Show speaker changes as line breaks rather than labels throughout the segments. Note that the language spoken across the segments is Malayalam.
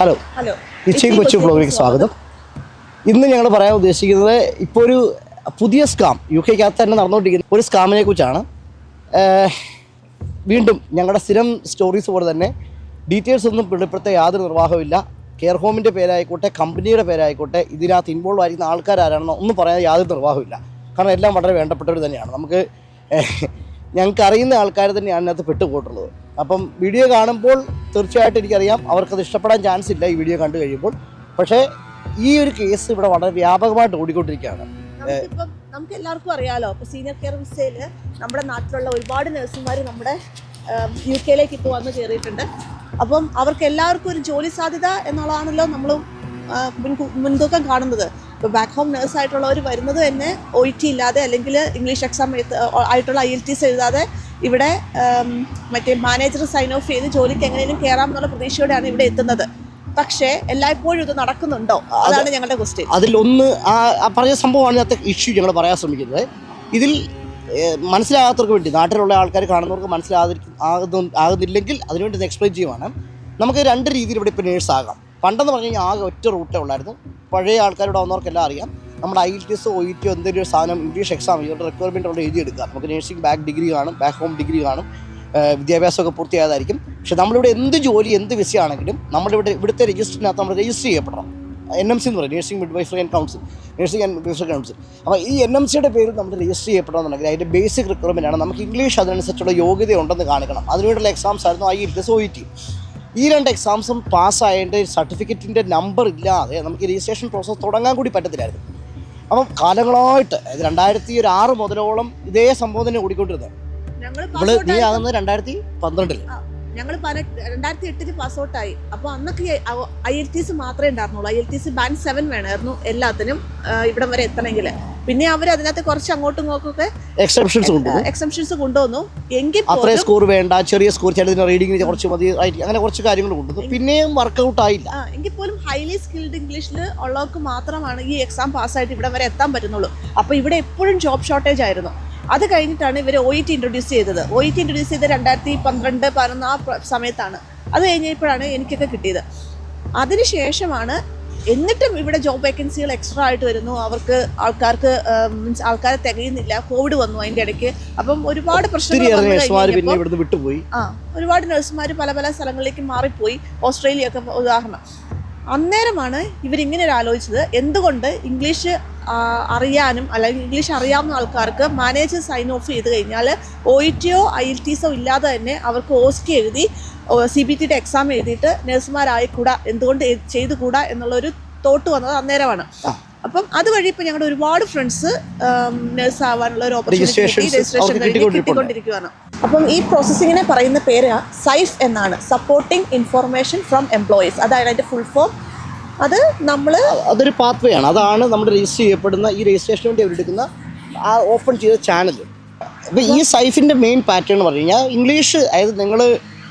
ഹലോ
ഹലോ
നിശ്ചയം കൊച്ചു ബ്ലോഗിലേക്ക് സ്വാഗതം. ഇന്ന് ഞങ്ങൾ പറയാൻ ഉദ്ദേശിക്കുന്നത് ഇപ്പോൾ ഒരു പുതിയ സ്കാം യു കെക്കകത്ത് തന്നെ നടന്നുകൊണ്ടിരിക്കുന്ന ഒരു സ്കാമിനെ കുറിച്ചാണ്. വീണ്ടും ഞങ്ങളുടെ സ്ഥിരം സ്റ്റോറീസ് പോലെ തന്നെ ഡീറ്റെയിൽസ് ഒന്നും വെളിപ്പെടുത്ത യാതൊരു നിർവാഹമില്ല കെയർ ഹോമിന്റെ പേരായിക്കോട്ടെ കമ്പനിയുടെ പേരായിക്കോട്ടെ ഇതിനകത്ത് ഇൻവോൾവ് ആയിരിക്കുന്ന ആൾക്കാരാരാണെന്നോ ഒന്നും പറയാൻ യാതൊരു നിർവാഹമില്ല കാരണം എല്ലാം വളരെ വേണ്ടപ്പെട്ടവർ തന്നെയാണ്. നമുക്ക് ഞങ്ങൾക്ക് അറിയുന്ന ആൾക്കാർ തന്നെയാണ് ഇതിനകത്ത് പെട്ടുപോയിട്ടുള്ളത്. അപ്പം വീഡിയോ കാണുമ്പോൾ തീർച്ചയായിട്ടും എനിക്കറിയാം. അവർക്കത് ഇഷ്ടപ്പെടാൻ ചാൻസ് ഇല്ല ഈ വീഡിയോ കണ്ടു കഴിയുമ്പോൾ. പക്ഷേ ഈ ഒരു കേസ് ഇവിടെ വളരെ വ്യാപകമായിട്ട് ഓടിക്കൊണ്ടിരിക്കുകയാണ്.
നമുക്ക് എല്ലാവർക്കും അറിയാലോ അപ്പോൾ സീനിയർ കെയർ വിസയിൽ നമ്മുടെ നാട്ടിലുള്ള ഒരുപാട് നഴ്സുമാർ നമ്മുടെ യു കെയിലേക്ക് ഇപ്പോൾ വന്ന് കയറിയിട്ടുണ്ട് അപ്പം അവർക്ക് എല്ലാവർക്കും ഒരു ജോലി സാധ്യത എന്നുള്ളതാണല്ലോ നമ്മൾ മുൻതൂക്കം കാണുന്നത്. ഇപ്പോൾ ബാക്ക് ഹോം നേഴ്സ് ആയിട്ടുള്ളവർ വരുന്നത് തന്നെ ഒ ടി ഇല്ലാതെ അല്ലെങ്കിൽ ഇംഗ്ലീഷ് എക്സാം ആയിട്ടുള്ള ഐ എൽ ടി എസ് എഴുതാതെ ഇവിടെ മറ്റേ മാനേജർ സൈൻ ഓഫ് ചെയ്ത് ജോലിക്ക് എങ്ങനെയും കയറാം എന്നുള്ള പ്രതീക്ഷയോടെയാണ് ഇവിടെ എത്തുന്നത്. പക്ഷേ എല്ലായ്പ്പോഴും ഇത് നടക്കുന്നുണ്ടോ? അതാണ് ഞങ്ങളുടെ ക്വസ്റ്റ്യൻ
അതിലൊന്ന് ആ പറഞ്ഞ സംഭവമാണ് ഇന്നത്തെ ഇഷ്യൂ ഞങ്ങൾ പറയാൻ ശ്രമിക്കുന്നത്. ഇതിൽ മനസ്സിലാകാത്തവർക്ക് വേണ്ടി നാട്ടിലുള്ള ആൾക്കാർ കാണുന്നവർക്ക് മനസ്സിലാകാതിരിക്കും ആകുന്നു ആകുന്നില്ലെങ്കിൽ അതിനുവേണ്ടി എക്സ്പ്ലെയിൻ ചെയ്യുവാണ്. നമുക്ക് രണ്ട് രീതിയിൽ ഇവിടെ ഇപ്പോൾ നേഴ്സ് ആകാം. പണ്ടെന്ന് പറഞ്ഞു കഴിഞ്ഞാൽ ആകെ ഒറ്റ റൂട്ടേ ഉള്ളായിരുന്നു. പഴയ ആൾക്കാരോട് വന്നവർക്കെല്ലാം അറിയാം. നമ്മുടെ I T S O E T എന്തെങ്കിലും ഒരു സാധനം ഇംഗ്ലീഷ് എക്സാം ഇവരുടെ റിക്വയർമെന്റ് അവിടെ എഴുതിയെടുക്കുക. നമുക്ക് നേഴ്സിംഗ് ബാക്ക് ഡിഗ്രി കാണും ബാക്ക് ഹോം ഡിഗ്രി കാണും വിദ്യാഭ്യാസമൊക്കെ പൂർത്തിയായതായിരിക്കും. പക്ഷെ നമ്മളിവിടെ എന്ത് ജോലി എന്ത് വിസയാണെങ്കിലും നമ്മളിവിടെ ഇവിടുത്തെ രജിസ്റ്ററിനകത്ത് നമ്മൾ രജിസ്റ്റർ ചെയ്യപ്പെടണം. എൻ എം സി എന്ന് പറയും nursing midwifery and council nursing and midwifery council അപ്പോൾ ഈ എൻ എം സിയുടെ പേരിൽ നമ്മൾ രജിസ്റ്റർ ചെയ്യപ്പെടണമെന്നുണ്ടെങ്കിൽ അതിന്റെ ബേസിക് റിക്വയർമെന്റ് ആണ്. നമുക്ക് ഇംഗ്ലീഷ് അതിനനുസരിച്ചുള്ള യോഗ്യത ഉണ്ടെന്ന് കാണിക്കണം. അതിനുവേണ്ടിയുള്ള എക്സാംസ് ആയിരുന്നു I S O E T. ഈ രണ്ട് എക്സാംസും പാസ്സായതിന്റെ സർട്ടിഫിക്കറ്റിന്റെ നമ്പർ ഇല്ലാതെ നമുക്ക് രജിസ്ട്രേഷൻ പ്രോസസ്സ് തുടങ്ങാൻ കൂടി പറ്റത്തില്ലായിരുന്നു. അപ്പം കാലങ്ങളായിട്ട് അതായത് രണ്ടായിരത്തി ഒരു ആറ് മുതലോളം ഇതേ സംഭവം തന്നെ ഓടിക്കൊണ്ടിരുന്നത് ഇവൾ നീ ആകുന്നത് രണ്ടായിരത്തി പന്ത്രണ്ടിൽ
ഞങ്ങൾ രണ്ടായിരത്തി എട്ടിന് പാസ് ഔട്ടായി അപ്പോൾ അന്നൊക്കെ ഐ എൽ ടി സി മാത്രമേ ഉണ്ടായിരുന്നുള്ളൂ. I L T C band seven വേണമായിരുന്നു എല്ലാത്തിനും ഇവിടെ വരെ എത്തണമെങ്കിൽ പിന്നെ അവർ അതിനകത്ത് കുറച്ച് അങ്ങോട്ടും ഇങ്ങോട്ടൊക്കെ
എക്സെപ്ഷൻസ്
കൊണ്ടുവന്നു. എങ്കിൽ
അത്രയും
പോലും
സ്കോർ വേണ്ട ചെറിയ സ്കോർ ചിലതിന് റീഡിങ്ങിന് കുറച്ച് മതി അങ്ങനെ കുറച്ച് കാര്യങ്ങൾ കൊണ്ടുവന്നു. പിന്നെയും വർക്കൗട്ട് ആയില്ല.
എങ്കിൽ പോലും ഹൈലി സ്കിൽഡ് ഇംഗ്ലീഷിൽ ഉള്ളവർക്ക് മാത്രമാണ് ഈ എക്സാം പാസ്സായിട്ട് ഇവിടെ വരെ എത്താൻ പറ്റുന്നുള്ളൂ. അപ്പോൾ ഇവിടെ എപ്പോഴും ജോബ് ഷോർട്ടേജ് ആയിരുന്നു. അത് കഴിഞ്ഞിട്ടാണ് ഇവർ ഒ ഇ ടി ഇൻട്രൊഡ്യൂസ് ചെയ്തത്. ഒ ഇ ടി ഇൻട്രൊഡ്യൂസ് ചെയ്ത് രണ്ടായിരത്തി പന്ത്രണ്ട് പതിനൊന്ന് ആ സമയത്താണ്. അത് കഴിഞ്ഞപ്പോഴാണ് എനിക്കൊക്കെ കിട്ടിയത്. അതിനുശേഷമാണ് എന്നിട്ടും ഇവിടെ ജോബ് വേക്കൻസികൾ എക്സ്ട്രാ ആയിട്ട് വരുന്നു. അവർക്ക് ആൾക്കാർക്ക് മീൻസ് ആൾക്കാരെ തികയുന്നില്ല. കോവിഡ് വന്നു അതിന്റെ ഇടയ്ക്ക്. അപ്പം ഒരുപാട് പ്രശ്നങ്ങൾ
വിട്ടുപോയി.
ആ ഒരുപാട് നഴ്സുമാർ പല പല സ്ഥലങ്ങളിലേക്ക് മാറിപ്പോയി. ഓസ്ട്രേലിയ ഒക്കെ ഉദാഹരണം. അന്നേരമാണ് ഇവരിങ്ങനെ ഒരു ആലോചിച്ചത്. എന്തുകൊണ്ട് ഇംഗ്ലീഷ് അറിയാനും അല്ലെങ്കിൽ ഇംഗ്ലീഷ് അറിയാവുന്ന ആൾക്കാർക്ക് മാനേജർ സൈൻ ഓഫ് ചെയ്ത് കഴിഞ്ഞാൽ ഒ ഇ ടിയോ ഐ എൽ ടിസോ ഇല്ലാതെ തന്നെ അവർക്ക് ഓസ്കി എഴുതി സി ബി ടിയുടെ എക്സാം എഴുതിയിട്ട് നഴ്സുമാരായിക്കൂടാ എന്തുകൊണ്ട് ചെയ്തുകൂടാ എന്നുള്ളൊരു തോട്ട് വന്നത് അന്നേരമാണ്. അപ്പം അതുവഴി ഇപ്പം ഞങ്ങളുടെ ഒരുപാട് ഫ്രണ്ട്സ് നഴ്സ് ആവാനുള്ള ഒരു ഓപ്പർച്യൂണിറ്റി രജിസ്ട്രേഷൻ കിട്ടിക്കൊണ്ടിരിക്കുകയാണ് അപ്പം ഈ പ്രോസസ്സിങ്ങിനെ പറയുന്ന പേര് സൈഫ് എന്നാണ്. സപ്പോർട്ടിംഗ് ഇൻഫോർമേഷൻ ഫ്രം എംപ്ലോയീസ് അതായത് അതിന്റെ ഫുൾ ഫോം അത് നമ്മൾ
അതൊരു പാത്വേ ആണ്. അതാണ് നമ്മൾ രജിസ്റ്റർ ചെയ്യപ്പെടുന്ന ഈ രജിസ്ട്രേഷന് വേണ്ടി അവരെടുക്കുന്ന ആ ഓപ്പൺ ചെയ്ത ചാനൽ അപ്പോൾ ഈ സൈഫിന്റെ മെയിൻ പാറ്റേൺ എന്ന് പറഞ്ഞു കഴിഞ്ഞാൽ ഇംഗ്ലീഷ് അതായത് നിങ്ങൾ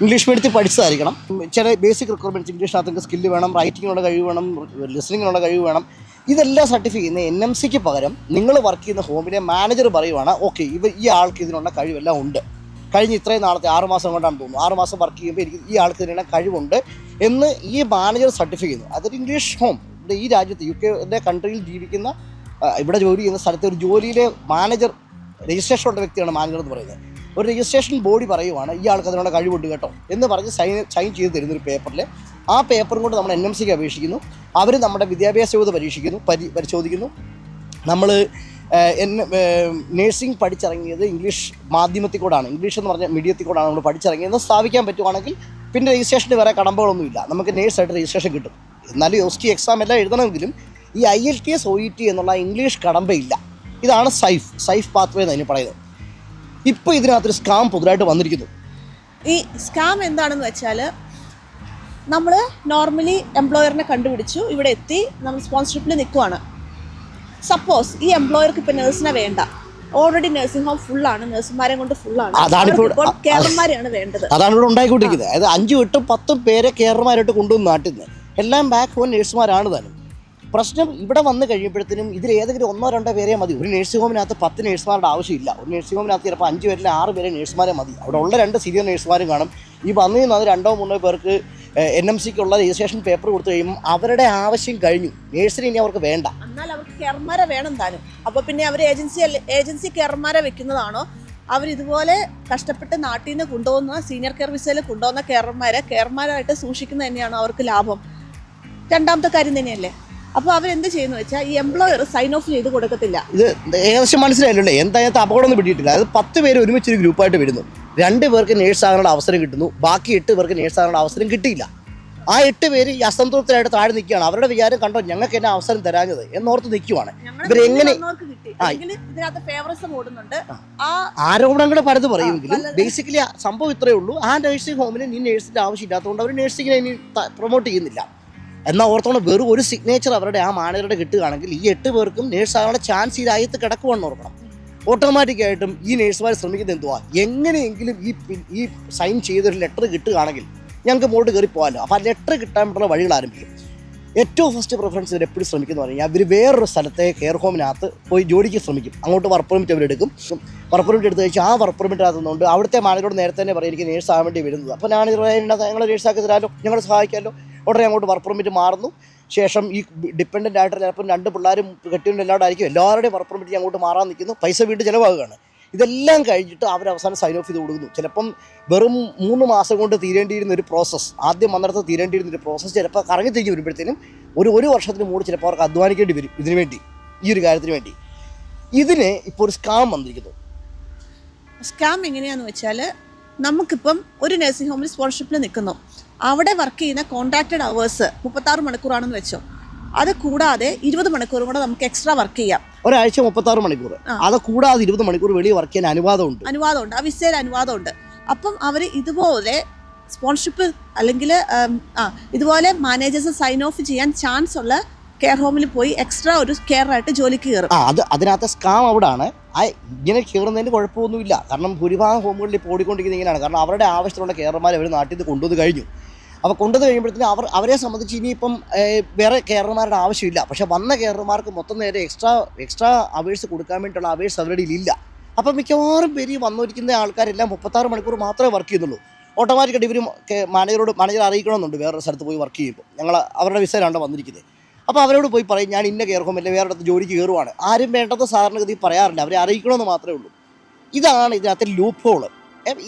ഇംഗ്ലീഷ് മീഡിയത്തിൽ പഠിച്ചതായിരിക്കണം. ചില ബേസിക് റിക്വയർമെന്റ്സ് ഇംഗ്ലീഷിനകത്ത് സ്കില്ല് വേണം റൈറ്റിങ്ങിനുള്ള കഴിവ് വേണം ലിസണിങ്ങിനുള്ള കഴിവ് വേണം. ഇതെല്ലാം സർട്ടിഫൈ ചെയ്യുന്ന എൻ എം സിക്ക് പകരം നിങ്ങൾ വർക്ക് ചെയ്യുന്ന ഹോമിലെ മാനേജർ പറയുവാണ് ഓക്കെ ഇവ ഈ ആൾക്ക് ഇതിനുള്ള കഴിവെല്ലാം ഉണ്ട്. കഴിഞ്ഞ ഇത്രയും നാളത്തെ ആറ് മാസം കൊണ്ടാണ് തോന്നുന്നു. ആറ് മാസം വർക്ക് ചെയ്യുമ്പോൾ എനിക്ക് ഈ ആൾക്ക് തന്നെ കഴിവുണ്ട് എന്ന് ഈ മാനേജർ സർട്ടിഫൈ ചെയ്യുന്നു. അതൊരു ഇംഗ്ലീഷ് ഹോം ഇവിടെ ഈ രാജ്യത്ത് യു കെയുടെ കൺട്രിയിൽ ജീവിക്കുന്ന ഇവിടെ ജോലി ചെയ്യുന്ന സ്ഥലത്തെ ഒരു ജോലിയിലെ മാനേജർ രജിസ്ട്രേഷൻ ഉള്ള വ്യക്തിയാണ് മാനേജർ എന്ന് പറയുന്നത്. ഒരു രജിസ്ട്രേഷൻ ബോഡി പറയുവാണ് ഈ ആൾക്ക് അതിനുള്ള കഴിവുണ്ട് കേട്ടോ എന്ന് പറഞ്ഞ് സൈൻ സൈൻ ചെയ്ത് തരുന്ന ഒരു പേപ്പറിൽ ആ പേപ്പറും കൊണ്ട് നമ്മൾ എൻ എം സിക്ക് അപേക്ഷിക്കുന്നു. അവർ നമ്മുടെ വിദ്യാഭ്യാസ യോഗ്യത പരീക്ഷിക്കുന്നു പരി പരിശോധിക്കുന്നു. നമ്മൾ നേഴ്സിംഗ് പഠിച്ചിറങ്ങിയത് ഇംഗ്ലീഷ് മാധ്യമത്തിൽ കൂടാണ് ഇംഗ്ലീഷ് എന്ന് പറഞ്ഞ മീഡിയത്തിൽ കൂടാണ് നമ്മൾ പഠിച്ചിറങ്ങിയത്. സ്ഥാപിക്കാൻ പറ്റുവാണെങ്കിൽ പിന്നെ രജിസ്ട്രേഷന് വേറെ കടമ്പകളൊന്നുമില്ല. നമുക്ക് നേഴ്സായിട്ട് രജിസ്ട്രേഷൻ കിട്ടും. എന്നാലും എസ് ടി എക്സാം എല്ലാം എഴുതണമെങ്കിലും ഈ I L T S O E T എന്നുള്ള ഇംഗ്ലീഷ് കടമ്പയില്ല. ഇതാണ് സൈഫ്. സൈഫ് പാത്വേ എന്ന് അതിന് പറയുന്നത്. ഇപ്പോൾ ഇതിനകത്തൊരു സ്കാം പുതുതായിട്ട് വന്നിരിക്കുന്നു.
ഈ സ്കാം എന്താണെന്ന് വെച്ചാൽ നമ്മൾ നോർമലി എംപ്ലോയറിനെ കണ്ടുപിടിച്ചു. ഇവിടെ എത്തി നമ്മൾ സ്പോൺസർഷിപ്പിൽ നിൽക്കുവാണ് സപ്പോസ് ഈ എംപ്ലോയർക്ക് ഇപ്പൊ നേഴ്സിനെ വേണ്ട. ഓൾറെഡി നഴ്സിംഗ് ഹോം ഫുൾ ഫുള്ളാണ് നഴ്സുമാരെ കൊണ്ട് ഫുള്ളാണ്
ആണ്.
ഇപ്പോൾ കേരളന്മാരെയാണ് വേണ്ടത്.
അതാണ് ഇവിടെ ഉണ്ടായിക്കൊണ്ടിരിക്കുന്നത്. അതായത് അഞ്ച് എട്ടും പത്തും പേരെ കേരളമാരായിട്ട് കൊണ്ടുവന്ന് നാട്ടിൽ നിന്ന്. എല്ലാം ബാക്ക് ഹോം നേഴ്സുമാരാണ് താനും പ്രശ്നം ഇവിടെ വന്നു കഴിയുമ്പോഴത്തേനും ഇതിൽ ഏതെങ്കിലും ഒന്നോ രണ്ടോ പേരെ മതി. ഒരു നഴ്സിംഗ് ഹോമിനകത്ത് പത്ത് നേഴ്സുമാരുടെ ആവശ്യമില്ല. ഒരു നഴ്സിംഗ് ഹോമിനകത്ത് ചിലപ്പോൾ അഞ്ച് പേരിൽ ആറ് പേരെ നേഴ്സുമാരെ മതി. അവിടെ ഉള്ള രണ്ട് സീനിയർ നേഴ്സുമാരും കാണും. ഈ വന്നു നിന്ന് അത് രണ്ടോ മൂന്നോ പേർക്ക് എൻ എം സിക്കുള്ള രജിസ്ട്രേഷൻ പേപ്പർ കൊടുത്തു കഴിയുമ്പോൾ അവരുടെ ആവശ്യം കഴിഞ്ഞു. നേഴ്സിന് ഇനി അവർക്ക് വേണ്ട.
കെയർമാരെ വേണം താനും. അപ്പോൾ പിന്നെ അവർ ഏജൻസി ഏജൻസി കെർമര വെക്കുന്നതാണോ? അവരിതുപോലെ കഷ്ടപ്പെട്ട് നാട്ടിൽ നിന്ന് കൊണ്ടുപോകുന്ന സീനിയർ കെയർ വിസയിൽ കൊണ്ടുപോകുന്ന കെയർമാരെ കെയർമാരായിട്ട് സൂക്ഷിക്കുന്നത് തന്നെയാണോ അവർക്ക് ലാഭം? രണ്ടാമത്തെ കാര്യം തന്നെയല്ലേ? അപ്പോൾ അവരെന്ത് ചെയ്യുന്നു വെച്ചാൽ ഈ എംപ്ലോയർ സൈൻ ഓഫ് ചെയ്ത് കൊടുക്കത്തില്ല.
ഇത് ഏകദേശം മനസ്സിലായില്ലേ എന്തായാലും അപകടമൊന്നും പിടിയിട്ടില്ല. അത് പത്ത് പേര് ഒരുമിച്ച് ഒരു ഗ്രൂപ്പായിട്ട് വരുന്നു. രണ്ട് പേർക്ക് നേഴ്സ് ആകാനുള്ള അവസരം കിട്ടുന്നു. ബാക്കി എട്ട് പേർക്ക് നേഴ്സ് ആകാനുള്ള അവസരം കിട്ടിയില്ല. ആ എട്ട് പേര് ഈ അസംതൃപ്തരായിട്ട് താഴെ നിൽക്കുകയാണ്. അവരുടെ വിചാരം കണ്ടോ ഞങ്ങൾക്ക് എന്നെ അവസരം തരാഞ്ഞത് എന്നോർത്ത് നിൽക്കുവാണ്. ഇവരെങ്ങനെ- ആരോപണങ്ങൾ പലത് പറയുമെങ്കിലും ബേസിക്കലി സംഭവം ഇത്രയേ ഉള്ളൂ. ആ നഴ്സിംഗ് ഹോമിന് നീ നേഴ്സിന്റെ ആവശ്യമില്ലാത്തതുകൊണ്ട് അവർ നഴ്സിംഗിനെ ഇനി പ്രൊമോട്ട് ചെയ്യുന്നില്ല. എന്നാൽ ഓർത്തോണം വെറും ഒരു സിഗ്നേച്ചർ അവരുടെ ആ മാനേജറുടെ കിട്ടുകയാണെങ്കിൽ ഈ എട്ട് പേർക്കും നേഴ്സ് ആകാനുള്ള ചാൻസ് ഈ രാജ്യത്ത് കിടക്കുവാണെന്ന് ഓർക്കണം. ഓട്ടോമാറ്റിക്കായിട്ടും ഈ നേഴ്സുമാർ ശ്രമിക്കുന്നത് എന്തുവാ? എങ്ങനെയെങ്കിലും ഈ ഈ സൈൻ ചെയ്തൊരു ലെറ്റർ കിട്ടുകയാണെങ്കിൽ ഞങ്ങൾക്ക് മുകളിൽ കയറി പോകാമല്ലോ. അപ്പോൾ ആ ലെറ്റർ കിട്ടാൻ വേണ്ടിയുള്ള വഴികൾ ആരംഭിക്കും. ഏറ്റവും ഫസ്റ്റ് പ്രിഫറൻസ് ഇവർ എപ്പോഴും ശ്രമിക്കുന്നു പറഞ്ഞാൽ അവർ വേറൊരു സ്ഥലത്തെ കെയർ ഹോമിനകത്ത് പോയി ജോലിക്ക് ശ്രമിക്കും. അങ്ങോട്ട് വർക്ക് പെർമിറ്റ് അവരെടുക്കും വർക്ക് പെർമിറ്റ് എടുത്ത് കഴിച്ച് ആ വർക്ക് പെർമിറ്റ് ആകുന്നതുകൊണ്ട് അവിടുത്തെ മാനേജറോട് നേരത്തെ തന്നെ പറയും എനിക്ക് നേഴ്സ് ആകാൻ വേണ്ടി വരുന്നത്. അപ്പോൾ ഞാൻ ഞങ്ങൾ നേഴ്സാക്കി തരാമല്ലോ ഞങ്ങൾ സഹായിക്കാമല്ലോ ഉടനെ അങ്ങോട്ട് വർക്ക് പെർമിറ്റ് മാറുന്നു. ശേഷം ഈ ഡിപ്പെൻഡന്റ് ആയിട്ട് ചിലപ്പോൾ രണ്ട് പിള്ളേരും കെട്ടിയുണ്ട് എല്ലാവരും ആയിരിക്കും. എല്ലാവരുടെയും വർക്ക് പെർമിറ്റ് അങ്ങോട്ട് മാറാൻ നിൽക്കുന്നു. പൈസ വീണ്ടും ചിലവാകുകയാണ്. ഇതെല്ലാം കഴിഞ്ഞിട്ട് അവർ അവസാനം സൈൻ ഓഫ് ചെയ്ത് കൊടുക്കുന്നു. ചിലപ്പം വെറും മൂന്ന് മാസം കൊണ്ട് തീരേണ്ടിയിരുന്ന ഒരു പ്രോസസ്സ് ആദ്യം വന്നിടത്ത് തീരേണ്ടിയിരുന്ന ഒരു പ്രോസസ്സ് ചിലപ്പോൾ കറങ്ങി തിരിഞ്ഞ് വരുമ്പോഴത്തേനും ഒരു ഒരു വർഷത്തിന് മുകളിൽ ചിലപ്പോൾ അവർക്ക് അധ്വാനിക്കേണ്ടി വരും ഇതിനു വേണ്ടി ഈ ഒരു കാര്യത്തിന് വേണ്ടി. ഇതിന് ഇപ്പോൾ ഒരു സ്കാം വന്നിരിക്കുന്നു.
സ്കാം എങ്ങനെയാന്ന് വെച്ചാൽ നമുക്കിപ്പം ഒരു നഴ്സിംഗ് ഹോമിൽ സ്പോൺഷിപ്പിൽ നിൽക്കുന്നു. അവിടെ വർക്ക് ചെയ്യുന്ന കോൺട്രാക്റ്റഡ് അവേഴ്സ് മുപ്പത്താറ് മണിക്കൂറാണെന്ന് വെച്ചോ. അത് കൂടാതെ ഇരുപത് മണിക്കൂറും കൂടെ നമുക്ക് എക്സ്ട്രാ വർക്ക് ചെയ്യാം.
ഒരാഴ്ച മുപ്പത്താറ് മണിക്കൂർ. അത് കൂടാതെ ഇരുപത് മണിക്കൂർ വെളിയിൽ വർക്ക് ചെയ്യാൻ അനുവാദമുണ്ട്.
അനുവാദമുണ്ട്. ആ വിസയിൽ അനുവാദമുണ്ട്. അപ്പം അവർ ഇതുപോലെ സ്പോൺഷിപ്പ് അല്ലെങ്കിൽ ആ ഇതുപോലെ മാനേജേഴ്സ് സൈൻ ഓഫ് ചെയ്യാൻ ചാൻസ് ഉള്ള കെയർ ഹോമിൽ പോയി എക്സ്ട്രാ ഒരു കെയർ ആയിട്ട് ജോലിക്ക് കയറും
ആ അത് അതിനകത്തെ സ്കാം അവിടാണ്. ആ ഇങ്ങനെ കയറുന്നതിന് കുഴപ്പമൊന്നുമില്ല. കാരണം ഭൂരിഭാഗം ഹോമുകളിൽ ഇപ്പോൾ ഓടിക്കൊണ്ടിരിക്കുന്നത് ഇങ്ങനെയാണ്. കാരണം അവരുടെ ആവശ്യത്തിലുള്ള കെയർമാർ അവർ നാട്ടിൽ നിന്ന് കൊണ്ടുവന്ന് കഴിഞ്ഞു. അപ്പോൾ കൊണ്ടുവന്ന് കഴിയുമ്പോഴത്തേനും അവർ അവരെ സംബന്ധിച്ച് ഇനിയിപ്പം വേറെ കെയർമാരുടെ ആവശ്യമില്ല. പക്ഷെ വന്ന കെയർമാർക്ക് മൊത്തം നേരെ എക്സ്ട്രാ എക്സ്ട്രാ അവേഴ്സ് കൊടുക്കാൻ വേണ്ടിയിട്ടുള്ള അവേഴ്സ് അവരുടെ ഇല്ല അപ്പം മിക്കവാറും പേര് വന്നിരിക്കുന്ന ആൾക്കാരെല്ലാം മുപ്പത്താറ് മണിക്കൂർ മാത്രമേ വർക്ക് ചെയ്യുന്നുള്ളൂ. ഓട്ടോമാറ്റിക്കായിട്ട് ഇവരും മാനേജറോട് മാനേജർ അറിയിക്കണമെന്നുണ്ട് വേറൊരു സ്ഥലത്ത് പോയി വർക്ക് ചെയ്യുമ്പോൾ. ഞങ്ങൾ അവരുടെ വിസയിലാണ് വന്നിരിക്കുന്നത്. അപ്പോൾ അവരോട് പോയി പറയും ഞാൻ ഇന്ന കയറും അല്ലെങ്കിൽ വേറെ ഇടത്ത് ജോലിക്ക് കയറുവാണ്. ആരും വേണ്ടത് സാധാരണഗതി പറയാറില്ല. അവരെ അറിയിക്കണമെന്ന് മാത്രമേ ഉള്ളൂ. ഇതാണ് ഇതിനകത്തെ ലൂപ്പ് ഹോൾ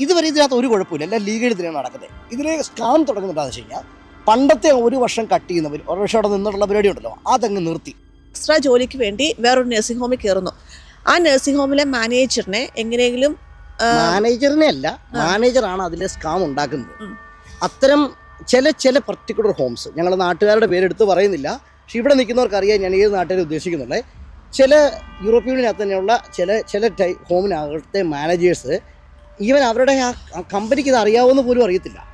ഇതുവരെ ഇതിനകത്ത് ഒരു കുഴപ്പമില്ല. എല്ലാം ലീഗൽ ഇതിനാണ് നടക്കുന്നത്. ഇതിലെ സ്കാം തുടങ്ങുന്നുണ്ടാന്ന് വെച്ച് കഴിഞ്ഞാൽ പണ്ടത്തെ ഒരു വർഷം കട്ട് ചെയ്യുന്നവർ ഒരു വർഷം അവിടെ നിന്നിട്ടുള്ള പരിപാടി ഉണ്ടല്ലോ അതങ്ങ് നിർത്തി.
എക്സ്ട്രാ ജോലിക്ക് വേണ്ടി വേറൊരു നഴ്സിംഗ് ഹോമിൽ കയറുന്നു ആ നഴ്സിംഗ് ഹോമിലെ മാനേജറിനെ എങ്ങനെയെങ്കിലും
മാനേജറിനെ അല്ല മാനേജറാണ് അതിലെ സ്കാം ഉണ്ടാക്കുന്നത്. അത്തരം ചില ചില പർട്ടിക്കുലർ ഹോംസ് ഞങ്ങൾ നാട്ടുകാരുടെ പേരെടുത്ത് പറയുന്നില്ല. പക്ഷെ ഇവിടെ നിൽക്കുന്നവർക്ക് അറിയാൻ ഞാൻ ഏത് നാട്ടുകാരെ ഉദ്ദേശിക്കുന്നുണ്ട് ചില യൂറോപ്യൻ യൂണിയനകത്ത് തന്നെയുള്ള ചില ചില ടൈ ഹോമിനകത്തെ മാനേജേഴ്സ് ഈവൻ അവരുടെ ആ കമ്പനിക്ക് ഇത് അറിയാവുന്ന പോലും അറിയത്തില്ല.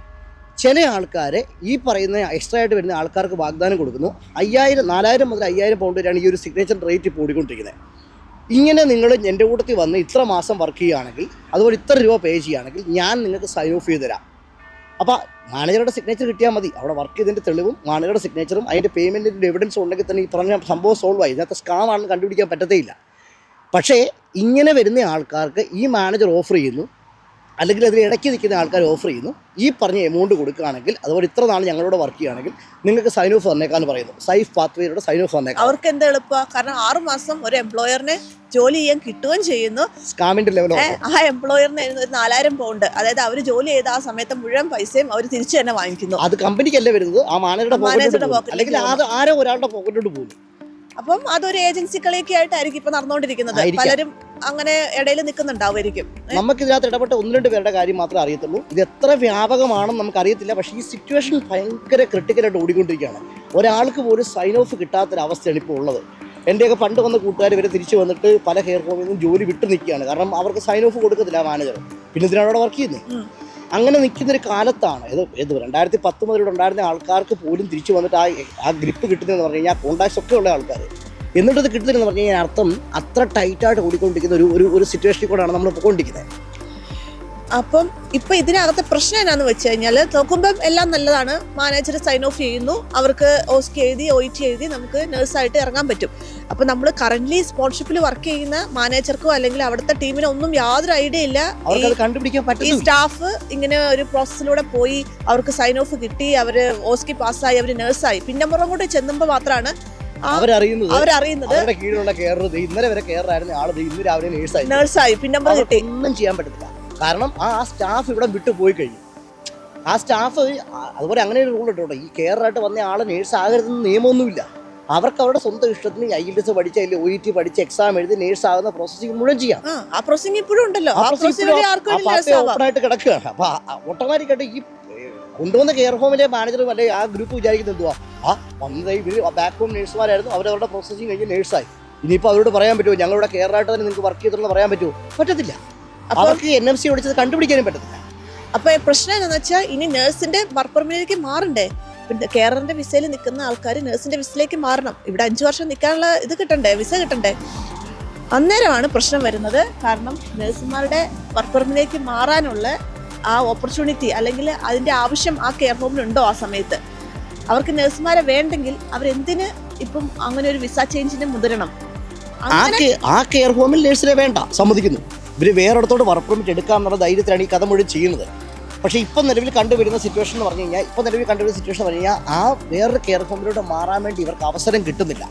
ചില ആൾക്കാരെ ഈ പറയുന്ന എക്സ്ട്രാ ആയിട്ട് വരുന്ന ആൾക്കാർക്ക് വാഗ്ദാനം കൊടുക്കുന്നു. അയ്യായിരം നാലായിരം മുതൽ അയ്യായിരം പൗണ്ട് വരെയാണ് ഈ ഒരു സിഗ്നേച്ചർ റേറ്റ് ഇപ്പോൾ ഓടിക്കൊണ്ടിരിക്കുന്നത് ഇങ്ങനെ നിങ്ങൾ എന്റെ കൂട്ടത്തിൽ വന്ന് ഇത്ര മാസം വർക്ക് ചെയ്യുകയാണെങ്കിൽ അതുപോലെ ഇത്ര രൂപ പേ ചെയ്യുകയാണെങ്കിൽ ഞാൻ നിങ്ങൾക്ക് സൈൻ ഓഫ് ചെയ്ത് തരാം. അപ്പോൾ മാനേജറുടെ സിഗ്നേച്ചർ കിട്ടിയാൽ മതി. അവിടെ വർക്ക് ചെയ്തതിന്റെ തെളിവും മാനേജറുടെ സിഗ്നേച്ചറും അതിന്റെ പേയ്മെന്റിന്റെ എവിഡൻസ് ഉണ്ടെങ്കിൽ തന്നെ ഈ പറഞ്ഞ സംഭവം സോൾവ് ആയി. ഇതിനകത്ത് സ്കാം ആണെന്ന് കണ്ടുപിടിക്കാൻ പറ്റത്തേ ഇല്ല പക്ഷേ ഇങ്ങനെ വരുന്ന ആൾക്കാർക്ക് ഈ മാനേജർ ഓഫർ ചെയ്യുന്നു. അല്ലെങ്കിൽ അതിൽ ഇടയ്ക്ക് നിൽക്കുന്ന ആൾക്കാർ ഓഫർ ചെയ്യുന്നു. ഈ പറഞ്ഞ എമൗണ്ട് കൊടുക്കുകയാണെങ്കിൽ അതുപോലെ ഇത്ര നാൾ ഞങ്ങളോട് വർക്ക് ചെയ്യുകയാണെങ്കിൽ നിങ്ങൾക്ക് സൈൻ ഓഫ് തന്നേക്കാന്ന് പറയുന്നു. സൈഫ് പാത്വേയിലൂടെ സൈൻ ഓഫ് തന്നേക്കാം
അവർക്ക് എന്താ എളുപ്പമാണ് കാരണം ആറു മാസം ഒരു എംപ്ലോയറിനെ ജോലി ചെയ്യാൻ കിട്ടുകയും ചെയ്യുന്നു.
സ്കാമിന്റെ
ലെവൽ ആ എംപ്ലോയറിന് ഒരു നാലായിരം പൗണ്ട് അതായത് അവർ ജോലി ചെയ്ത ആ സമയത്ത് മുഴുവൻ പൈസയും അവർ തിരിച്ചു തന്നെ വാങ്ങിക്കുന്നു.
അത് കമ്പനിക്കല്ല വരുന്നത്? ആ മാനേജറുടെ
മാനേജറുടെ
അല്ലെങ്കിൽ ആരോ ഒരാളുടെ പോക്കറ്റോട്ട് പോകും
അപ്പം അതൊരു ഏജൻസികളൊക്കെ ആയിട്ടായിരിക്കും ഇപ്പൊ നടന്നുകൊണ്ടിരിക്കുന്നത്. പലരും അങ്ങനെ ഇടയിൽ നിൽക്കുന്നുണ്ടാവുമായിരിക്കും.
നമുക്ക് ഇതിനകത്ത് ഇടപെട്ട ഒന്ന് രണ്ട് പേരുടെ കാര്യം മാത്രമേ അറിയത്തുള്ളൂ. ഇത് എത്ര വ്യാപകമാണെന്ന് നമുക്ക് അറിയത്തില്ല പക്ഷേ ഈ സിറ്റുവേഷൻ ഭയങ്കര ക്രിട്ടിക്കലായിട്ട് ഓടിക്കൊണ്ടിരിക്കുകയാണ്. ഒരാൾക്ക് പോലും സൈൻ ഓഫ് കിട്ടാത്തൊരവസ്ഥയാണ് ഇപ്പോൾ ഉള്ളത്. എന്റെയൊക്കെ പണ്ട് വന്ന കൂട്ടുകാർ വരെ തിരിച്ചു വന്നിട്ട് പല ഹെയർ ഫോമിൽ നിന്നും ജോലി വിട്ടു നിൽക്കുകയാണ്. കാരണം അവർക്ക് സൈൻ ഓഫ് കൊടുക്കത്തില്ല മാനേജർ പിന്നെ ഇതിനാണ് അവിടെ വർക്ക് ചെയ്യുന്നത്? അങ്ങനെ നിൽക്കുന്ന ഒരു കാലത്താണ്. ഇത് ഇത് രണ്ടായിരത്തി പത്ത് മുതൽ ഉണ്ടായിരുന്ന ആൾക്കാർക്ക് പോലും തിരിച്ചു വന്നിട്ട് ആ ആ ഗ്രിപ്പ് കിട്ടുന്നതെന്ന് പറഞ്ഞു കഴിഞ്ഞാൽ കോണ്ടാക്ട്സ് ഒക്കെ ഉള്ള ആൾക്കാർ എന്നിട്ട് കിട്ടുന്നില്ല എന്ന് പറഞ്ഞു കഴിഞ്ഞാൽ അർത്ഥം അത്ര ടൈറ്റായിട്ട് ഓടിക്കൊണ്ടിരിക്കുന്ന ഒരു ഒരു ഒരു സിറ്റുവേഷനിൽ കൂടെയാണ് നമ്മൾ പോയിക്കൊണ്ടിരിക്കുന്നത്
അപ്പം ഇപ്പൊ ഇതിനകത്തെ പ്രശ്നം എന്നാന്ന് വെച്ച് കഴിഞ്ഞാൽ നോക്കുമ്പം എല്ലാം നല്ലതാണ്. മാനേജർ സൈൻ ഓഫ് ചെയ്യുന്നു. അവർക്ക് ഓസ്കി എഴുതി ഒ ടി എഴുതി നമുക്ക് നേഴ്സായിട്ട് ഇറങ്ങാൻ പറ്റും. അപ്പൊ നമ്മൾ കറന്റ് സ്പോൺഷിപ്പിൽ വർക്ക് ചെയ്യുന്ന മാനേജർക്കോ അല്ലെങ്കിൽ അവിടുത്തെ ടീമിനോ ഒന്നും യാതൊരു ഐഡിയ ഇല്ല. ഈ സ്റ്റാഫ് ഇങ്ങനെ ഒരു പ്രോസസ്സിലൂടെ പോയി അവർക്ക് സൈൻ ഓഫ് കിട്ടി അവർ ഓസ്കി പാസ്സായി അവർ നേഴ്സായി പിന്നെ പുറം കൂടെ ചെന്നുമ്പോൾ മാത്രമാണ്
അവരറിയുന്നത്
അവരറിയുന്നത്
അവരുടെ കീഴിലുള്ള കെയർ ഇന്നലെ വരെ കെയർ ആയിരുന്ന ആൾ ദേ ഇന്ന് രാവിലെ നേഴ്സായി.
നേഴ്സായി. പിന്നെ കിട്ടി.
ഒന്നും ചെയ്യാൻ പറ്റത്തില്ല. കാരണം ആ സ്റ്റാഫ് ഇവിടെ വിട്ടു പോയി കഴിഞ്ഞു. ആ സ്റ്റാഫ് അതുപോലെ അങ്ങനെ ഒരു റൂൾ കേട്ടോ ഈ കെയറായിട്ട് വന്ന ആൾ നേഴ്സ് ആകരുതെന്ന് നിയമമൊന്നുമില്ല. അവർക്ക് അവരുടെ സ്വന്തം ഇഷ്ടത്തിന് ഐ എൽ എസ് പഠിച്ച അല്ലെങ്കിൽ ഒ ഇ ടി പഠിച്ച് എക്സാം എഴുതി നേഴ്സ് ആകുന്ന പ്രോസസ്സിംഗ് മുഴുവൻ ചെയ്യാം.
ആ പ്രോസസ്സിംഗ് ഇപ്പോഴും ഉണ്ടല്ലോ.
ആയിട്ട് കിടക്കുകയാണ്. അപ്പൊ ഓട്ടോമാറ്റിക്കായിട്ട് ഈ കൊണ്ടുവന്ന കെയർ ഹോമിലെ മാനേജർ അല്ലെങ്കിൽ ആ ഗ്രൂപ്പ് വിചാരിക്കുന്നത് എന്തുവാ? ആ വന്നത് ഇവർ ബാക്ക് ഹോം നേഴ്സുമാരായിരുന്നു അവരവരുടെ പ്രോസസ്സിംഗ് കഴിഞ്ഞ് നേഴ്സായി ഇനിയിപ്പോൾ അവരോട് പറയാൻ പറ്റുമോ? ഞങ്ങളുടെ കെയറായിട്ട് തന്നെ നിങ്ങൾക്ക് വർക്ക് ചെയ്തിട്ടുള്ള പറയാൻ പറ്റുമോ? പറ്റത്തില്ല. അവർക്ക് എൻ എം സി ഓടിച്ചത് കണ്ടുപിടിക്കാനും പറ്റത്തില്ല.
അപ്പൊ പ്രശ്നം എന്താണെന്ന് വെച്ചാൽ ഇനി നേഴ്സിന്റെ വർക്ക് പെർമിറ്റിലേക്ക് മാറണ്ടേ? കേരളന്റെ വിസയിൽ നിൽക്കുന്ന ആൾക്കാർ നേഴ്സിന്റെ വിസയിലേക്ക് മാറണം. ഇവിടെ അഞ്ചു വർഷം നിൽക്കാനുള്ള ഇത് കിട്ടണ്ടേ? വിസ കിട്ടണ്ടേ? അന്നേരമാണ് പ്രശ്നം വരുന്നത്. കാരണം നേഴ്സുമാരുടെ വർക്ക് പെർമിറ്റിലേക്ക് മാറാനുള്ള ആ ഓപ്പർച്യൂണിറ്റി അല്ലെങ്കിൽ അതിന്റെ ആവശ്യം ആ കെയർ ഹോമിനുണ്ടോ ആ സമയത്ത്? അവർക്ക് നഴ്സുമാരെ വേണ്ടെങ്കിൽ അവരെന്തിന് ഇപ്പം അങ്ങനെ ഒരു വിസ ചേഞ്ചിന് മുതിരണം?
ആ കെ- ആ കെയർ ഹോമിൽ നഴ്സിനെ വേണ്ട സമ്മതിക്കുന്നു. ഇവർ വേറെടുത്തോട്ട് വർക്ക് പെർമിറ്റ് എടുക്കാമെന്നുള്ള ധൈര്യത്തിലാണ് ഈ കഥ മുഴുവൻ ചെയ്യുന്നത്. പക്ഷേ ഇപ്പം നിലവിൽ കണ്ടുവരുന്ന സിറ്റുവേഷൻ എന്ന് പറഞ്ഞു കഴിഞ്ഞാൽ ഇപ്പം നിലവിൽ കണ്ടുവരുന്ന സിറ്റുവേഷൻ എന്ന് പറഞ്ഞു കഴിഞ്ഞാൽ ആ വേറൊരു കെയർ ഹോമിലോട്ട് മാറാൻ വേണ്ടി ഇവർക്ക് അവസരം കിട്ടുന്നില്ല.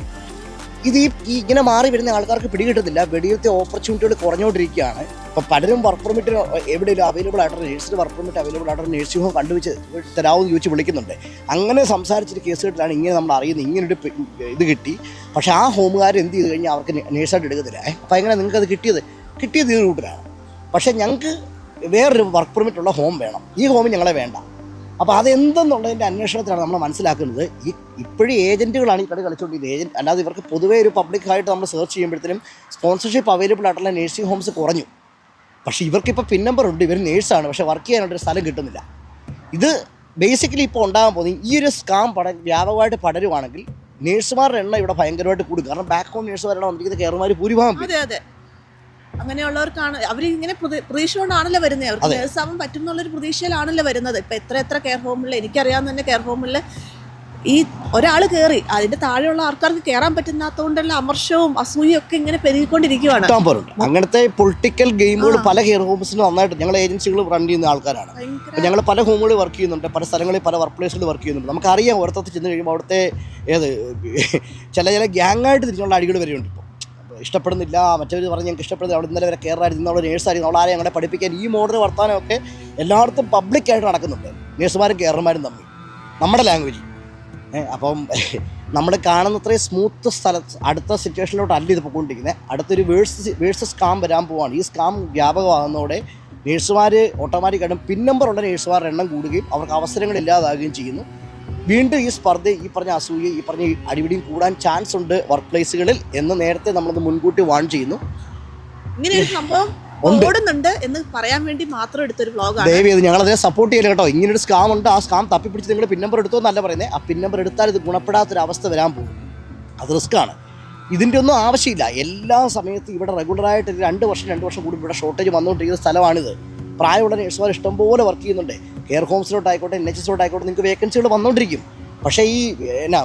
ഇത് ഈ ഇങ്ങനെ മാറി വരുന്ന ആൾക്കാർക്ക് പിടികിട്ടുന്നില്ല. വെടിയത്തെ ഓപ്പർച്യൂണിറ്റികൾ കുറഞ്ഞുകൊണ്ടിരിക്കുകയാണ്. ഇപ്പം പലരും വർക്ക് പെർമിറ്റ് എവിടെയെങ്കിലും അവൈലബിൾ ആയിട്ടുള്ള നേഴ്സിന് വർക്ക് പെർമിറ്റ് അവൈലബിൾ ആയിട്ടുള്ള നേഴ്സിംഗ് ഹോം കണ്ടുവച്ച് തരാമെന്ന് ചോദിച്ച് വിളിക്കുന്നുണ്ട്. അങ്ങനെ സംസാരിച്ചൊരു കേസുകളിലാണ് ഇങ്ങനെ നമ്മൾ അറിയുന്നത്. ഇങ്ങനൊരു ഇത് കിട്ടി. പക്ഷേ ആ ഹോമുകാർ എന്ത് ചെയ്ത് കഴിഞ്ഞാൽ അവർക്ക് നേഴ്സായിട്ട് എടുക്കത്തില്ല. അപ്പോൾ അപ്പം എങ്ങനെ നിങ്ങൾക്ക് അത് കിട്ടിയത്? കിട്ടിയത് ഈ റൂട്ടിലാണ് പക്ഷേ ഞങ്ങൾക്ക് വേറൊരു വർക്ക് പെർമിറ്റ് ഉള്ള ഹോം വേണം. ഈ ഹോം ഞങ്ങളെ വേണ്ട. അപ്പോൾ അതെന്തെന്നുള്ളതിന്റെ അന്വേഷണത്തിലാണ് നമ്മൾ മനസ്സിലാക്കുന്നത്. ഈ ഇപ്പോഴും ഏജന്റുകളാണ് ഈ കളി കളിച്ചുകൊണ്ടിരിക്കുന്നത് ഏജന്റ് അല്ലാതെ ഇവർക്ക് പൊതുവേ ഒരു പബ്ലിക്കായിട്ട് നമ്മൾ സെർച്ച് ചെയ്യുമ്പോഴത്തേനും സ്പോൺസർഷിപ്പ് അവൈലബിൾ ആയിട്ടുള്ള നേഴ്സിംഗ് ഹോംസ് കുറഞ്ഞു. പക്ഷേ ഇവർക്കിപ്പോൾ പിൻ നമ്പർ ഉണ്ട്. ഇവർ നേഴ്സാണ്. പക്ഷേ വർക്ക് ചെയ്യാനായിട്ടൊരു സ്ഥലം കിട്ടുന്നില്ല. ഇത് ബേസിക്കലി ഇപ്പോൾ ഉണ്ടാകാൻ പോകുന്നത് ഈ ഒരു സ്കാം പട വ്യാപകമായിട്ട് പടരുവാണെങ്കിൽ നേഴ്സുമാരുടെ എണ്ണം ഇവിടെ ഭയങ്കരമായിട്ട് കൂടും. കാരണം ബാക്ക് ഹോം നേഴ്സുമാരുടെ വന്നിരിക്കുന്നത് കയറുമാർ ഭൂരിഭാഗം.
അതെ അതെ. അങ്ങനെയുള്ളവർക്കാണ് അവർ ഇങ്ങനെ പ്രതീക്ഷ കൊണ്ടാണല്ലോ വരുന്നത് അവർക്ക് നേഴ്സാവാൻ പറ്റും എന്നുള്ളൊരു പ്രതീക്ഷയിലാണല്ലോ വരുന്നത്. ഇപ്പൊ എത്ര എത്ര കെയർ ഹോമിൽ എനിക്കറിയാവുന്ന തന്നെ കെയർ ഹോമിൽ ഈ ഒരാൾ കയറി അതിന്റെ താഴെയുള്ള ആൾക്കാർക്ക് കയറാൻ പറ്റുന്നാത്തതുകൊണ്ടുള്ള അമർഷവും അസൂയും ഒക്കെ ഇങ്ങനെ
പെരുകിക്കൊണ്ടിരിക്കുകയാണ് അങ്ങനത്തെ പൊളിറ്റിക്കൽ ഗെയിമുകൾ പല കെയർ ഹോംസിനും നന്നായിട്ട് ഞങ്ങൾ ഏജൻസികൾ റൺ ചെയ്യുന്ന ആൾക്കാരാണ്. ഞങ്ങൾ പല ഹോമുകളിൽ വർക്ക് ചെയ്യുന്നുണ്ട് പല സ്ഥലങ്ങളിൽ പല വർക്ക് പ്ലേസുകളിൽ വർക്ക് ചെയ്യുന്നുണ്ട്. നമുക്കറിയാം ഓരോരുത്തർ ചെന്ന് കഴിയുമ്പോൾ അവിടുത്തെ ഏത് ചില ചില ഗ്യാങ്ങായിട്ട് തിരിച്ചുള്ള അടികൾ വരെയുണ്ട് ഇപ്പോൾ ഇഷ്ടപ്പെടുന്നില്ല. മറ്റവർ പറഞ്ഞ് ഞങ്ങൾക്ക് ഇഷ്ടപ്പെടുന്നില്ല. അവിടെ ഇന്നലെ വരെ കയറായിരുന്നു ഇന്നവിടെ നേഴ്സായിരുന്നു. അവളാരെ ഞങ്ങളെ പഠിപ്പിക്കാൻ ഈ മോഡൽ വർത്താനമൊക്കെ എല്ലായിടത്തും പബ്ലിക്കായിട്ട് നടക്കുന്നുണ്ട്. നേഴ്സുമാരും കെയർമാരും തമ്മിൽ. നമ്മുടെ ലാംഗ്വേജ് അപ്പം നമ്മൾ കാണുന്നത്രയും സ്മൂത്ത് സ്ഥല അടുത്ത സിറ്റുവേഷനിലോട്ട് അല്ല ഇത് പോയിക്കൊണ്ടിരിക്കുന്നത് അടുത്തൊരു വേഴ്സ് വേഴ്സ് സ്കാം വരാൻ പോവാണ്. ഈ സ്കാം വ്യാപകമാകുന്നതോടെ നേഴ്സുമാർ ഓട്ടോമാറ്റിക്കായിട്ടും പിൻ നമ്പറുള്ള നേഴ്സുമാരുടെ എണ്ണം കൂടുകയും അവർക്ക് അവസരങ്ങൾ ഇല്ലാതാകുകയും ചെയ്യുന്നു. വീണ്ടും ഈ സ്പർദ്ധ ഈ പറഞ്ഞ അസൂയ ഈ പറഞ്ഞ അടിപിടിയും കൂടാൻ ചാൻസ് ഉണ്ട് വർക്ക് പ്ലേസുകളിൽ എന്ന് നേരത്തെ നമ്മളത് മുൻകൂട്ടി വാൺ ചെയ്യുന്നു.
ഇങ്ങനെ ഒരു സംഭവം. ഓടുന്നുണ്ട് എന്ന് പറയാൻ വേണ്ടി മാത്രം എടുത്തൊരു വ്ലോഗാണ്
ദയവ് ചെയ്ത് ഞങ്ങൾ അതിനെ സപ്പോർട്ട് ചെയ്യില്ല കേട്ടോ. ഒരു സ്കാം ഉണ്ട്. ആ സ്കാം തപ്പിപ്പിടിച്ച് നിങ്ങൾ പിൻ നമ്പർ എടുത്തോ എന്നല്ല പറയുന്നത് ആ പിൻ നമ്പർ എടുത്താൽ ഇത് ഗുണപ്പെടാത്തൊരു അവസ്ഥ വരാൻ പോകും. അത് റിസ്ക്കാണ് ഇതിന്റെ ഒന്നും ആവശ്യമില്ല. എല്ലാ സമയത്തും ഇവിടെ റെഗുലറായിട്ട് രണ്ട് വർഷം രണ്ട് വർഷം കൂടി ഇവിടെ ഷോർട്ടേജ് വന്നുകൊണ്ടിരിക്കുന്ന സ്ഥലമാണിത്. പ്രായമുള്ള നേഴ്സുമാർ ഇഷ്ടംപോലെ വർക്ക് ചെയ്യുന്നുണ്ട്. കെയർ ഹോംസിലോട്ടായിക്കോട്ടെ എൻ എച്ച് എസിലോട്ടായിക്കോട്ടെ നിങ്ങൾക്ക് വേക്കൻസികൾ വന്നുകൊണ്ടിരിക്കും പക്ഷേ ഈ എന്നാ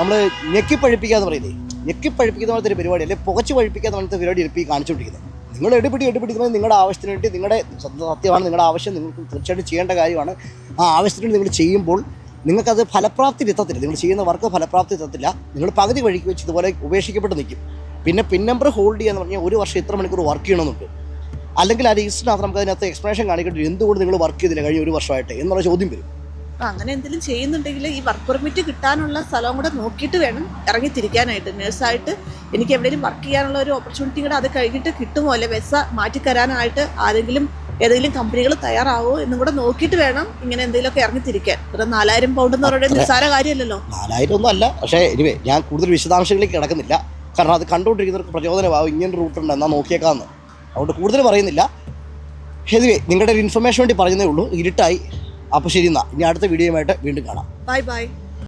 നമ്മൾ ഞെക്കി പഴിപ്പിക്കുക എന്ന് പറയുന്നത് ഞെക്കി പഴിപ്പിക്കുന്ന പോലത്തെ ഒരു പരിപാടി അല്ലെങ്കിൽ പുകച്ച് പഴിപ്പിക്കാന്ന് പറഞ്ഞ പരിപാടി ഇപ്പോൾ ഈ കാണിച്ചുകൊണ്ടിരിക്കുന്നത് നിങ്ങൾ എടുപിടി എടുപിടി നിങ്ങളുടെ ആവശ്യത്തിന് വേണ്ടി നിങ്ങളുടെ സത്യ- സത്യമാണ് നിങ്ങളുടെ ആവശ്യം നിങ്ങൾക്ക് തീർച്ചയായിട്ടും ചെയ്യേണ്ട കാര്യമാണ്. ആ ആവശ്യത്തിന് നിങ്ങൾ ചെയ്യുമ്പോൾ നിങ്ങൾക്കത് ഫലപ്രാപ്തി എത്തത്തില്ല നിങ്ങൾ ചെയ്യുന്ന വർക്ക് ഫലപ്രാപ്തി എത്തത്തില്ല നിങ്ങൾ പകുതി വഴിക്ക് വെച്ച് ഇതുപോലെ ഉപേക്ഷിക്കപ്പെട്ട് നിൽക്കും. പിന്നെ പിൻ നമ്പർ ഹോൾഡ് ചെയ്യാന്ന് പറഞ്ഞാൽ ഒരു വർഷം ഇത്ര മണിക്കൂർ വർക്ക് ചെയ്യണമെന്നുണ്ട്. അല്ലെങ്കിൽ ആ രജിസ്റ്ററിനകത്ത് നമുക്ക് അതിനകത്ത് എക്സ്പ്ലനേഷൻ കാണിക്കേണ്ടി. എന്തുകൊണ്ട് നിങ്ങൾ വർക്ക് ചെയ്തില്ല കഴിഞ്ഞ ഒരു വർഷമായിട്ട് എന്നുള്ള ചോദ്യം വരും.
അപ്പൊ അങ്ങനെ എന്തെങ്കിലും ചെയ്യുന്നുണ്ടെങ്കിൽ ഈ വർക്ക് പെർമിറ്റ് കിട്ടാനുള്ള സ്ഥലവും കൂടെ നോക്കിയിട്ട് വേണം ഇറങ്ങി തിരിക്കാനായിട്ട്. നേഴ്സായിട്ട് എനിക്ക് എവിടെയെങ്കിലും വർക്ക് ചെയ്യാനുള്ള ഒരു ഓപ്പർച്യൂണിറ്റി കൂടെ അത് കഴിഞ്ഞിട്ട് കിട്ടുമോ? അല്ലെ വെസ മാറ്റിത്തരാനായിട്ട് ആരെങ്കിലും ഏതെങ്കിലും കമ്പനികൾ തയ്യാറാവോ എന്നും കൂടെ നോക്കിയിട്ട് വേണം ഇങ്ങനെ എന്തെങ്കിലുമൊക്കെ ഇറങ്ങി തിരിക്കാൻ. ഒരു നാലായിരം പൗണ്ട് എന്ന് പറയുന്നത് നിസ്സാര കാര്യമല്ലല്ലോ.
നാലായിരം ഒന്നും അല്ല. പക്ഷേ എനിവേ ഞാൻ കൂടുതൽ വിശദാംശങ്ങളിലേക്ക് കിടക്കുന്നില്ല. കാരണം അത് കണ്ടുകൊണ്ടിരിക്കുന്നവർക്ക് പ്രചോദനമാവും. ഇങ്ങനെ റൂട്ടുണ്ട് എന്നാൽ നോക്കിയേക്കാമെന്ന് അതുകൊണ്ട് കൂടുതൽ പറയുന്നില്ല. ഹെതിവേ നിങ്ങളുടെ ഒരു ഇൻഫർമേഷൻ വേണ്ടി പറയുന്നേ ഉള്ളൂ. ഇരുട്ടായി. അപ്പോൾ ശരി എന്നാൽ ഇനി അടുത്ത വീഡിയോയുമായിട്ട് വീണ്ടും കാണാം.
Bye bye